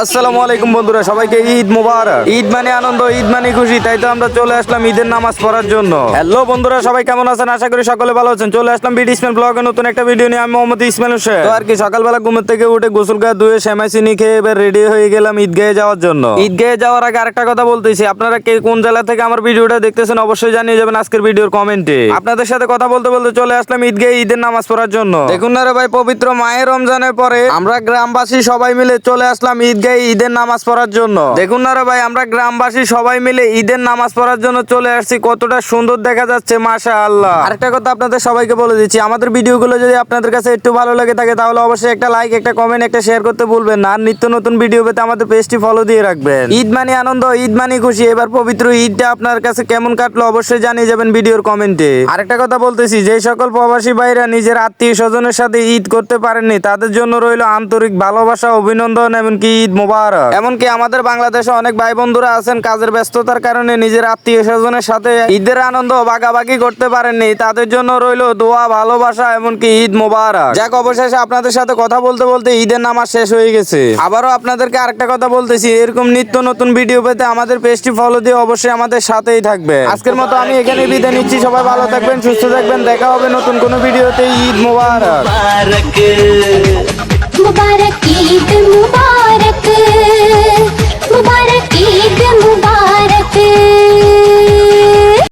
আসসালামু আলাইকুম বন্ধুরা, সবাইকে ঈদ মুবারক। ঈদ মানে আনন্দ, ঈদ মানে খুশি, তাই তো আমরা চলে আসলাম ঈদের নামাজ পড়ার জন্য। হ্যালো বন্ধুরা, সবাই কেমন আছেন? আশা করি সকলে ভালো আছেন। চলে আসলাম ব্লগে নতুন একটা ভিডিও নিয়ে। আমি মোহাম্মদ হোসেন। তো আর কি, সকালবেলা ঘুমের থেকে উঠে গোসল গা ধুয়ে চিনি খেয়ে এবার রেডি হয়ে গেলাম ঈদগাহে যাওয়ার জন্য। ঈদগাহে যাওয়ার আগে আরেকটা কথা বলতেছি। আপনারা কে কোন জেলা থেকে আমার ভিডিওটা দেখতেছেন অবশ্যই জানিয়ে যাবেন আজকের ভিডিওর কমেন্টে। আপনাদের সাথে কথা বলতে বলতে চলে আসলাম ঈদগাহে ঈদের নামাজ পড়ার জন্য। দেখুন না রে ভাই, পবিত্র মায়ের রমজানের পরে আমরা গ্রামবাসী সবাই মিলে চলে আসলাম ঈদগাহে ঈদের নামাজ পড়ার জন্য। দেখুন না রে ভাই আমরা গ্রামবাসী সবাই মিলে ঈদের নামাজ পড়ার জন্য চলে আসছি। কতটা সুন্দর দেখা যাচ্ছে মাশা আল্লাহ আরেকটা কথা আপনাদের সবাইকে বলে দিচ্ছি আমাদের ভিডিওগুলো যদি আপনাদের কাছে একটু ভালো লাগে থাকে তাহলে অবশ্যই একটা লাইক একটা কমেন্ট একটা শেয়ার করতে ভুলবেন না। আর নিত্য নতুন ভিডিও পেতে আমাদের পেজটি ফলো দিয়ে রাখবেন। ঈদ মানে আনন্দ ঈদ মানে খুশি এবার পবিত্র ঈদটা আপনার কাছে কেমন কাটলো অবশ্যই জানিয়ে যাবেন ভিডিওর কমেন্টে আরেকটা কথা বলতেছি যে সকল প্রবাসী ভাইরা নিজের আত্মীয় স্বজনের সাথে ঈদ করতে পারেননি তাদের জন্য রইল আন্তরিক ভালোবাসা অভিনন্দন এমনকি ঈদ মোবারক? এমনকি আমাদের বাংলাদেশে অনেক ভাই বন্ধুরা আছেন কাজের ব্যস্ততার কারণে নিজের আত্মীয় স্বজনের সাথে ঈদের আনন্দ ভাগাভাগি করতে পারেননি। তাদের জন্য রইল দোয়া ভালোবাসা এমনকি ঈদ মোবারক। যাক অবশেষে আপনাদের সাথে কথা বলতে বলতে ঈদের নামাজ শেষ হয়ে গেছে। আবারও আপনাদেরকে আরেকটা কথা বলতেছি এরকম নিত্য নতুন ভিডিও পেতে আমাদের পেজটি ফলো দিয়ে অবশ্যই আমাদের সাথেই থাকবে। আজকের মতো আমি এখানে বিদায় নিচ্ছি সবাই ভালো থাকবেন সুস্থ থাকবেন দেখা হবে নতুন কোনো ভিডিওতে ঈদ মোবারক।